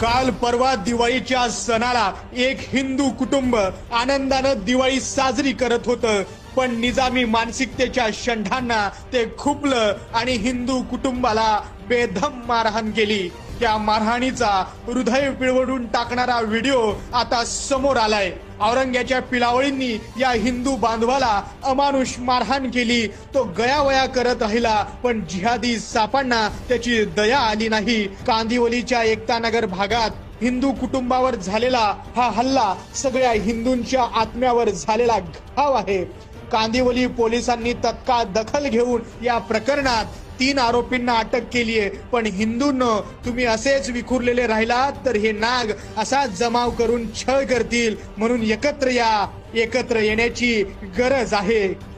काल परवा दिवाळीच्या सणाला एक हिंदू कुटुंब आनंदानं दिवाळी साजरी करत होतं. पण निजामी मानसिकतेच्या शंढांना ते खुपलं आणि हिंदू कुटुंबाला बेधम मारहाण केली. त्या मारहाणीचा हृदय पिळवडून टाकणारा व्हिडिओ आता समोर आलाय. औरंग्याच्या पिलावळींनी या हिंदू बांधवाला अमानुष मारहाण केली. तो गयावया करत राहिला पण जिहादी सापांना त्याची दया आली नाही. कांदिवलीच्या एकतानगर भागात हिंदू कुटुंबावर झालेला हा हल्ला सगळ्या हिंदूंच्या आत्म्यावर झालेला घाव आहे. कांदिवली पोलिसांनी तत्काळ दखल घेऊन या प्रकरणात तीन आरोपींना अटक केली आहे. पण हिंदूंना तुम्ही असेच विखुरलेले राहिलात तर हे नाग असाच जमाव करून छळ करतील म्हणून एकत्र या एकत्र येण्याची गरज आहे.